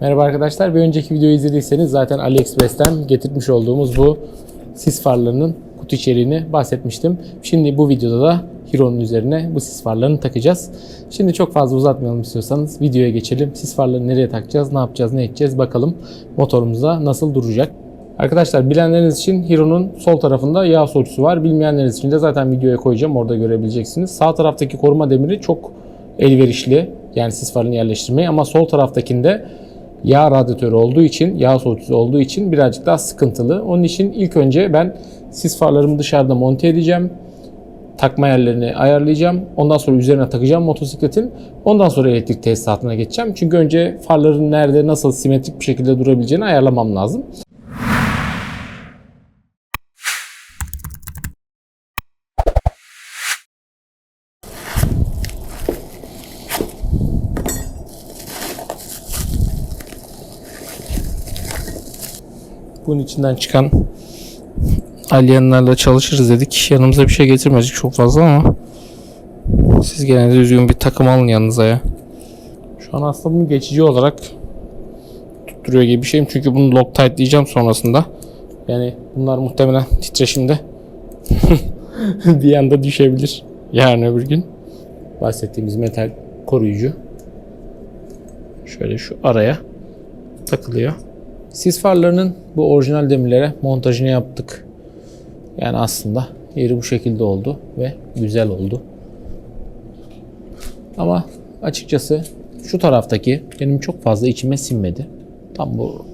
Merhaba arkadaşlar. Bir önceki videoyu izlediyseniz zaten AliExpress'ten getirmiş olduğumuz bu sis farlarının kutu içeriğini bahsetmiştim. Şimdi bu videoda da Hero'nun üzerine bu sis farlarını takacağız. Şimdi çok fazla uzatmayalım istiyorsanız videoya geçelim. Sis farlarını nereye takacağız, ne yapacağız, ne edeceğiz bakalım motorumuzda nasıl duracak. Arkadaşlar bilenleriniz için Hero'nun sol tarafında yağ soğutucusu var. Bilmeyenleriniz için de zaten videoya koyacağım. Orada görebileceksiniz. Sağ taraftaki koruma demiri çok elverişli. Yani sis farını yerleştirmeye ama sol taraftakinde yağ radyatörü olduğu için, yağ soğutucusu olduğu için birazcık daha sıkıntılı. Onun için ilk önce ben sis farlarımı dışarıda monte edeceğim. Takma yerlerini ayarlayacağım. Ondan sonra üzerine takacağım motosikletin. Ondan sonra elektrik tesisatına geçeceğim. Çünkü önce farların nerede, nasıl simetrik bir şekilde durabileceğini ayarlamam lazım. Bunun içinden çıkan alyenlerle çalışırız dedik. Yanımıza bir şey getirmedik çok fazla ama siz gene de düzgün bir takım alın yanınıza ya. Şu an aslında bunu geçici olarak tutturuyor gibi bir şeyim. Çünkü bunu Loctite diyeceğim sonrasında. Yani bunlar muhtemelen titreşimde bir anda düşebilir. Yarın öbür gün. Bahsettiğimiz metal koruyucu. Şöyle şu araya takılıyor. Sis farlarının bu orijinal demirlere montajını yaptık. Yani aslında yeri bu şekilde oldu ve güzel oldu. Ama açıkçası şu taraftaki benim çok fazla içime sinmedi. Tam bu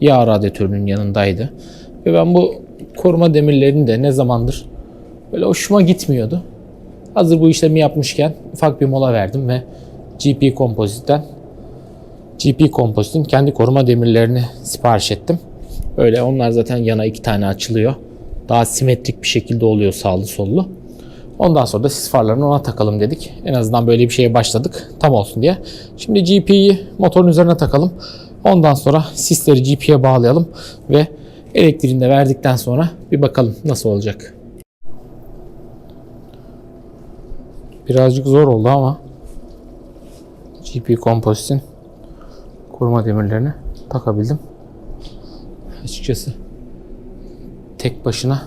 yağ radyatörünün yanındaydı. Ve ben bu koruma demirlerini de ne zamandır böyle hoşuma gitmiyordu. Hazır bu işlemi yapmışken ufak bir mola verdim ve GP Composite'den GP Composite'in kendi koruma demirlerini sipariş ettim. Öyle onlar zaten yana iki tane açılıyor. Daha simetrik bir şekilde oluyor sağlı sollu. Ondan sonra da sis farlarını ona takalım dedik. En azından böyle bir şeye başladık. Tam olsun diye. Şimdi GP'yi motorun üzerine takalım. Ondan sonra sisleri GP'ye bağlayalım ve elektriğini de verdikten sonra bir bakalım nasıl olacak. Birazcık zor oldu ama GP Composite'in koruma demirlerini takabildim. Açıkçası tek başına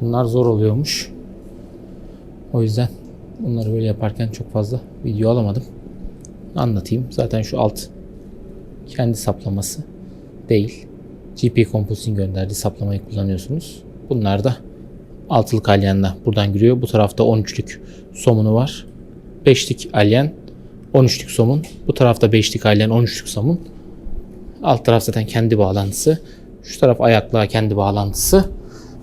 bunlar zor oluyormuş. O yüzden bunları böyle yaparken çok fazla video alamadım. Anlatayım. Zaten şu alt kendi saplaması değil. GP Composite'in gönderdiği saplamayı kullanıyorsunuz. Bunlar da altılık alyenle buradan giriyor. Bu tarafta 13'lük somunu var. 5'lik alyen 13'lük somun. Bu tarafta 5'lik alyen 13'lük somun. Alt taraf zaten kendi bağlantısı. Şu taraf ayaklığa kendi bağlantısı.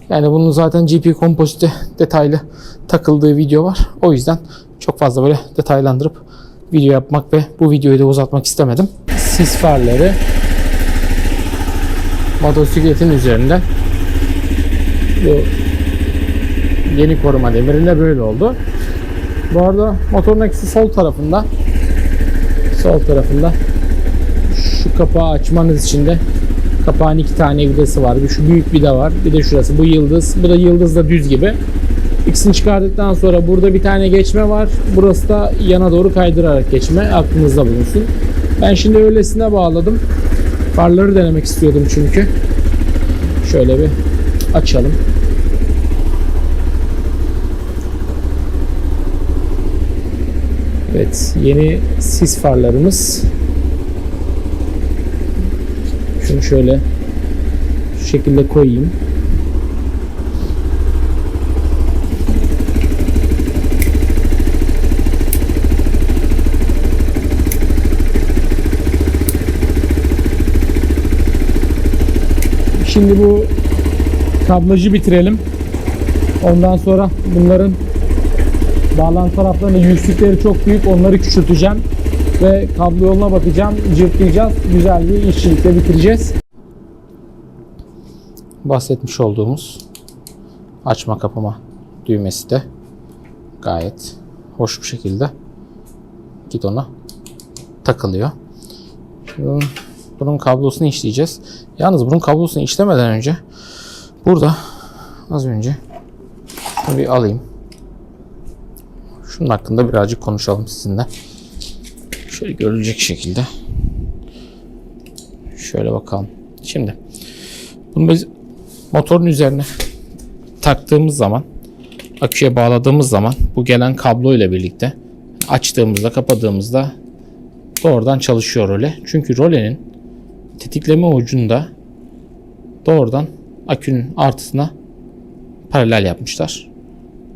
Yani bunun zaten GP Composite detaylı takıldığı video var. O yüzden çok fazla böyle detaylandırıp video yapmak ve bu videoyu da uzatmak istemedim. Sis farları motosikletin üzerinde bu yeni koruma demirinde böyle oldu. Bu arada motorun eksi sol tarafında sol tarafında şu kapağı açmanız için de kapağın iki tane vidası var. Bir şu büyük vida var. Bir de şurası. Bu yıldız. Bu da yıldız da düz gibi. İkisini çıkardıktan sonra burada bir tane geçme var. Burası da yana doğru kaydırarak geçme. Aklınızda bulunsun. Ben şimdi öylesine bağladım. Farları denemek istiyordum çünkü. Şöyle bir açalım. Evet, yeni sis farlarımız. Şunu şöyle şu şekilde koyayım. Şimdi bu kablajı bitirelim. Ondan sonra bunların bağlantı taraflarının yüksükleri çok büyük. Onları küçülteceğim. Ve kablo yoluna bakacağım. Cırtlayacağız. Güzel bir işçilikle bitireceğiz. Bahsetmiş olduğumuz açma kapama düğmesi de gayet hoş bir şekilde gidona takılıyor. Bunun kablosunu işleyeceğiz. Yalnız bunun kablosunu işlemeden önce burada az önce bir alayım. Şunun hakkında birazcık konuşalım sizinle. Şöyle görülecek şekilde. Şöyle bakalım. Şimdi bunu biz motorun üzerine taktığımız zaman aküye bağladığımız zaman bu gelen kablo ile birlikte açtığımızda kapadığımızda doğrudan çalışıyor role. Çünkü rolenin tetikleme ucunda doğrudan akünün artısına paralel yapmışlar.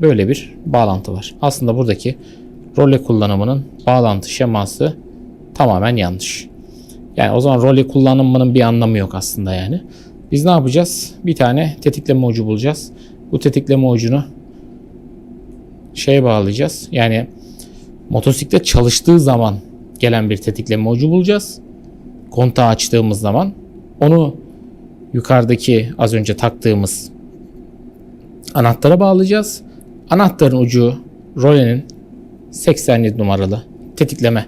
Böyle bir bağlantı var. Aslında buradaki role kullanımının bağlantı şeması tamamen yanlış. Yani o zaman role kullanımının bir anlamı yok aslında yani. Biz ne yapacağız? Bir tane tetikleme ucu bulacağız. Bu tetikleme ucunu şeye bağlayacağız. Yani motosiklet çalıştığı zaman gelen bir tetikleme ucu bulacağız. Kontağı açtığımız zaman onu yukarıdaki az önce taktığımız anahtara bağlayacağız. Anahtarın ucu rolenin 87 numaralı tetikleme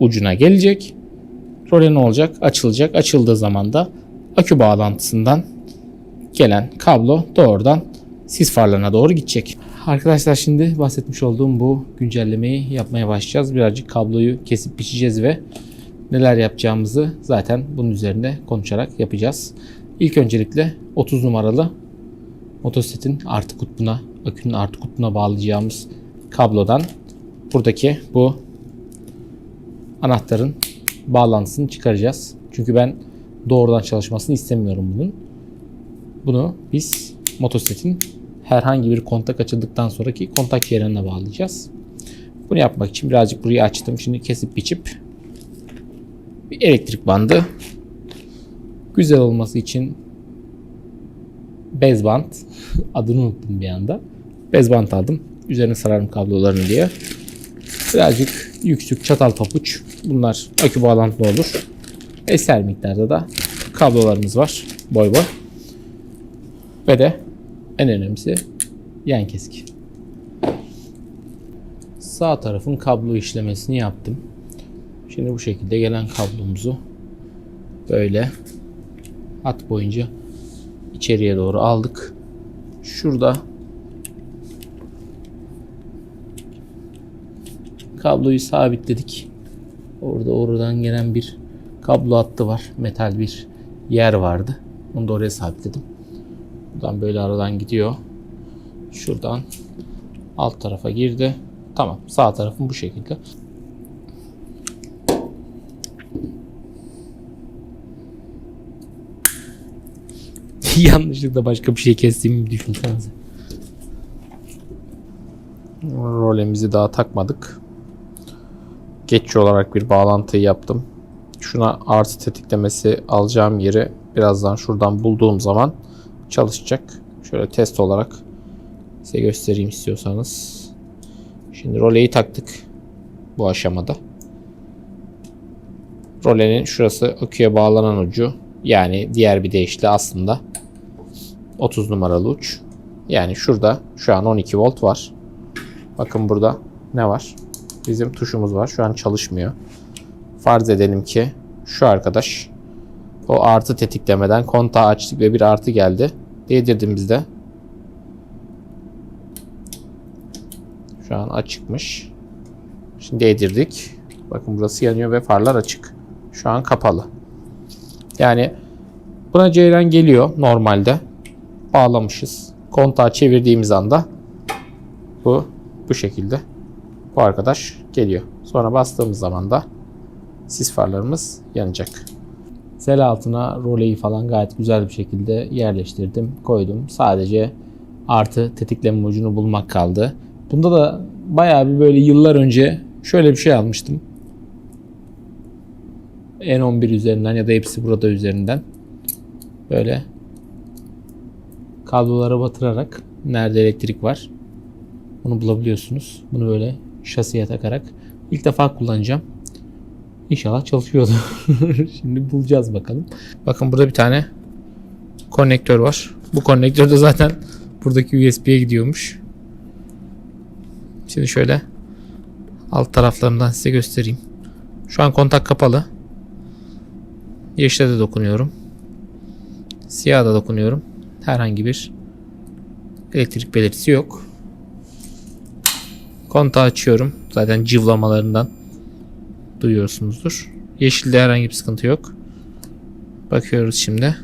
ucuna gelecek. Role ne olacak? Açılacak. Açıldığı zaman da akü bağlantısından gelen kablo doğrudan sis farlarına doğru gidecek. Arkadaşlar şimdi bahsetmiş olduğum bu güncellemeyi yapmaya başlayacağız. Birazcık kabloyu kesip biçeceğiz ve neler yapacağımızı zaten bunun üzerinde konuşarak yapacağız. İlk öncelikle 30 numaralı motosikletin artı kutbuna, akünün artı kutbuna bağlayacağımız kablodan buradaki bu anahtarın bağlantısını çıkaracağız. Çünkü ben doğrudan çalışmasını istemiyorum bunun. Bunu biz motosikletin herhangi bir kontak açıldıktan sonraki kontak yerine bağlayacağız. Bunu yapmak için birazcık burayı açtım. Şimdi kesip biçip bir elektrik bandı güzel olması için bez bant adını unuttum bir anda. Bez bant aldım. Üzerine sararım kablolarını diye. Birazcık yüksük çatal papuç. Bunlar akü bağlantılı olur. Eser miktarda da kablolarımız var. Boy boy. Ve de en önemlisi yan keski. Sağ tarafın kablo işlemesini yaptım. Şimdi bu şekilde gelen kablomuzu böyle hat boyunca içeriye doğru aldık. Şurada kabloyu sabitledik. Orada oradan gelen bir kablo hattı var. Metal bir yer vardı. Onu da oraya sabitledim. Buradan böyle aradan gidiyor. Şuradan alt tarafa girdi. Tamam. Sağ tarafım bu şekilde. Yanlışlıkla başka bir şey kestiğimi düşünsenize. Rolemizi daha takmadık. Geçici olarak bir bağlantıyı yaptım. Şuna artı tetiklemesi alacağım yeri birazdan şuradan bulduğum zaman çalışacak. Şöyle test olarak size göstereyim istiyorsanız. Şimdi roleyi taktık bu aşamada. Rolenin şurası aküye bağlanan ucu. Yani diğer bir deyişle aslında 30 numaralı uç. Yani şurada şu an 12 volt var. Bakın burada ne var? Bizim tuşumuz var. Şu an çalışmıyor. Farz edelim ki şu arkadaş o artı tetiklemeden kontağı açtık ve bir artı geldi. Değdirdiğimizde şu an açıkmış. Şimdi değdirdik. Bakın burası yanıyor ve farlar açık. Şu an kapalı. Yani buna ceyran geliyor normalde. Bağlamışız. Kontağı çevirdiğimiz anda bu bu şekilde bu arkadaş geliyor. Sonra bastığımız zaman da sis farlarımız yanacak. Sel altına roleyi falan gayet güzel bir şekilde yerleştirdim, koydum. Sadece artı tetikleme ucunu bulmak kaldı. Bunda da bayağı bir böyle yıllar önce şöyle bir şey almıştım. N11 üzerinden ya da hepsi burada üzerinden böyle kablolara batırarak nerede elektrik var onu bulabiliyorsunuz. Bunu böyle şasiye takarak ilk defa kullanacağım. İnşallah çalışıyordu. Şimdi bulacağız bakalım. Bakın burada bir tane konnektör var. Bu konnektör de zaten buradaki USB'ye gidiyormuş. Şimdi şöyle alt taraflarından size göstereyim. Şu an kontak kapalı. Yeşile de dokunuyorum. Siyah da dokunuyorum. Herhangi bir elektrik belirtisi yok. Kontağı açıyorum. Zaten cıvlamalarından duyuyorsunuzdur. Yeşilde herhangi bir sıkıntı yok. Bakıyoruz şimdi.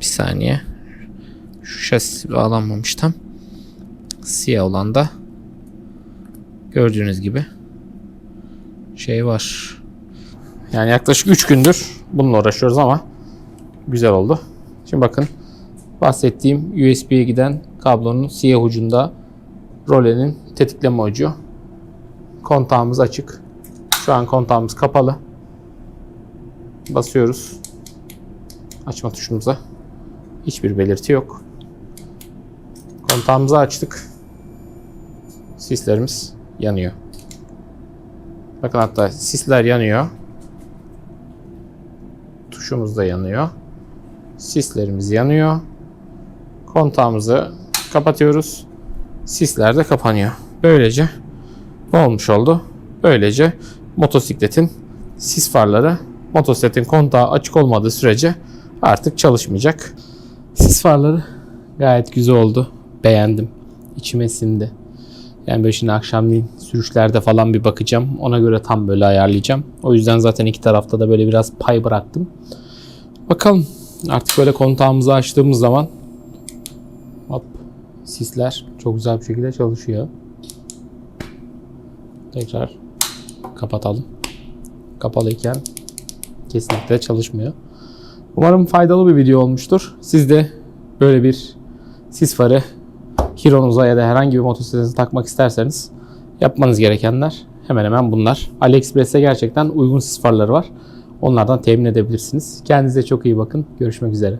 Bir saniye. Şu şasi bağlanmamış tam. Siyah olan da gördüğünüz gibi şey var. Yani yaklaşık 3 gündür bununla uğraşıyoruz ama güzel oldu. Şimdi bakın bahsettiğim USB'ye giden kablonun siyah ucunda rolenin tetikleme ucu. Kontağımız açık. Şu an kontağımız kapalı. Basıyoruz. Açma tuşumuza. Hiçbir belirti yok. Kontağımızı açtık. Sislerimiz yanıyor. Bakın hatta sisler yanıyor. Tuşumuz da yanıyor. Sislerimiz yanıyor. Kontağımızı kapatıyoruz. Sisler de kapanıyor. Böylece ne olmuş oldu? Böylece motosikletin sis farları motosikletin kontağı açık olmadığı sürece artık çalışmayacak. Sis farları gayet güzel oldu. Beğendim. İçime sindi. Yani böyle şimdi akşamleyin sürüşlerde falan bir bakacağım. Ona göre tam böyle ayarlayacağım. O yüzden zaten iki tarafta da böyle biraz pay bıraktım. Bakalım artık böyle kontağımızı açtığımız zaman hop sisler çok güzel bir şekilde çalışıyor. Tekrar kapatalım. Kapalıyken kesinlikle çalışmıyor. Umarım faydalı bir video olmuştur. Siz de böyle bir sis farı Hero'nuza ya da herhangi bir motosiklete takmak isterseniz yapmanız gerekenler hemen hemen bunlar. AliExpress'te gerçekten uygun sis farları var. Onlardan temin edebilirsiniz. Kendinize çok iyi bakın. Görüşmek üzere.